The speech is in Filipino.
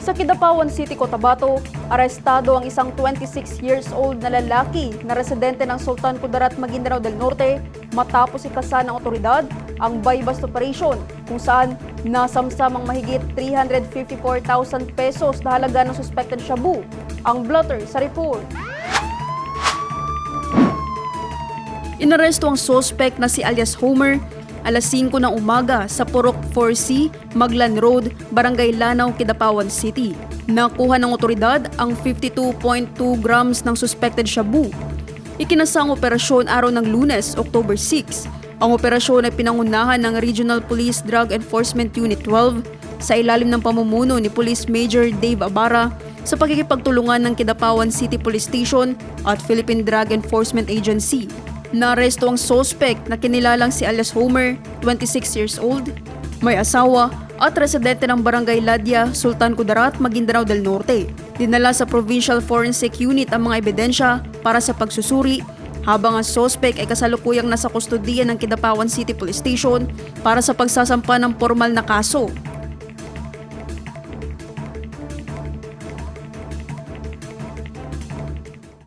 Sa Kidapawan City, Cotabato, arestado ang isang 26 years old na lalaki na residente ng Sultan Kudarat, Maguindanao del Norte matapos ikasan ng otoridad ang buy-bust operation kung saan nasamsamang mahigit 354,000 pesos na halaga ng suspected shabu. Ang blotter sa report. Inaresto ang suspect na si alias Homer alas 5 ng umaga sa Purok 4C, Maglan Road, Barangay Lanao, Kidapawan City. Nakuha ng otoridad ang 52.2 grams ng suspected shabu. Ikinasang operasyon araw ng lunes, October 6. Ang operasyon ay pinangunahan ng Regional Police Drug Enforcement Unit 12 sa ilalim ng pamumuno ni Police Major Dave Abara sa pagkikipagtulungan ng Kidapawan City Police Station at Philippine Drug Enforcement Agency. Naresto ang suspect na kinilalang si alias Homer, 26 years old, may asawa at residente ng Barangay Ladya, Sultan Kudarat, Maguindanao del Norte. Dinala sa Provincial Forensic Unit ang mga ebidensya para sa pagsusuri habang ang suspect ay kasalukuyang nasa kustodiya ng Kidapawan City Police Station para sa pagsasampa ng formal na kaso.